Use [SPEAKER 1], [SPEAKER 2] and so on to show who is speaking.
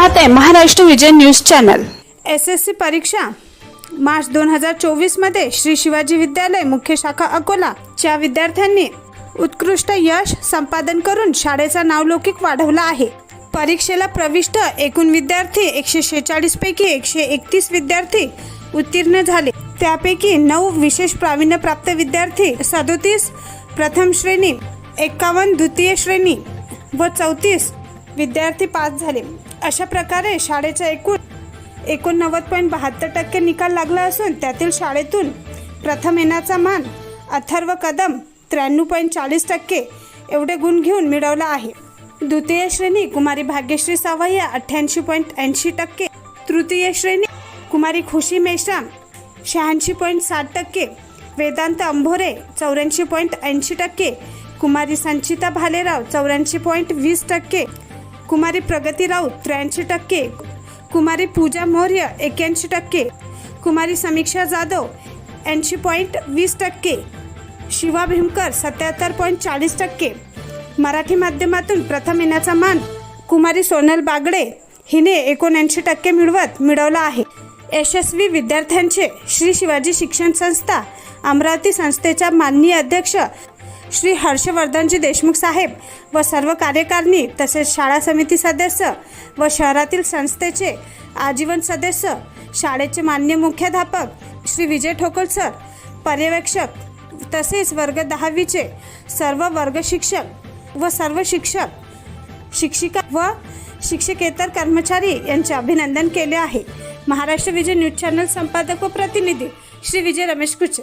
[SPEAKER 1] पाहत आहे Maharashtra Vijay news channel.
[SPEAKER 2] S S C परीक्षा. मार्च दोन हजार चोवीसमध्ये श्री शिवाजी विद्यालय मुख्य शाखा अकोला च्या विद्यार्थ्यांनी उत्कृष्ट यश संपादन करून शाळेचा नावलौकिक वाढवला आहे. परीक्षेला प्रविष्ट एकूण विद्यार्थी एकशे शेहेचाळीस पैकी एकशे एकतीस विद्यार्थी उत्तीर्ण झाले. त्यापैकी नऊ विशेष प्रावीण्यप्राप्त विद्यार्थी सदोतीस प्रथम श्रेणी एकावन्न द्वितीय श्रेणी व चौतीस विद्यार्थी पास झाले. अशा प्रकारे शाळेचा एकूण एकोणनव्वद पॉईंट बहात्तर टक्के निकाल लागला असून त्यातील शाळेतून प्रथम येण्याचा मान अथर्व कदम त्र्याण्णव पॉईंट चाळीस टक्के एवढे गुण घेऊन मिळवला आहे. द्वितीय श्रेणी कुमारी भाग्यश्री सावय्या अठ्ठ्याऐंशी पॉईंट ऐंशी टक्के. तृतीय श्रेणी कुमारी खुशी मेश्राम शहाऐंशी पॉईंट साठ टक्के. वेदांत अंभोरे चौऱ्याऐंशी पॉईंट ऐंशी टक्के. कुमारी संचिता भालेराव चौऱ्याऐंशी पॉईंट वीस टक्के. कुमारी प्रगती राऊत त्र्याऐंशी टक्के कुमारी पूजा मौर्य एक्याऐंशी टक्के कुमारी समीक्षा जाधव ऐंशी पॉईंट वीस टक्के शिवा भीमकर सत्याहत्तर पॉईंट चाळीस टक्के. मराठी माध्यमातून प्रथम येण्याचा मान कुमारी सोनल बागडे हिने एकोणऐंशी टक्के मिळवत मिळवला आहे. यशस्वी विद्यार्थ्यांचे श्री शिवाजी शिक्षण संस्था अमरावती संस्थेच्या माननीय अध्यक्ष श्री हर्षवर्धनजी देशमुख साहेब व सर्व कार्यकारिणी तसेच शाळा समिती सदस्य व शहरातील संस्थेचे आजीवन सदस्य शाळेचे मान्य मुख्याध्यापक श्री विजय ठोकळ सर पर्यवेक्षक तसेच वर्ग दहावीचे सर्व वर्ग शिक्षक व सर्व शिक्षक शिक्षिका व शिक्षकेतर कर्मचारी यांचे अभिनंदन केले आहे. महाराष्ट्र विजय न्यूज चॅनल संपादक व प्रतिनिधी श्री विजय रमेश कुचे.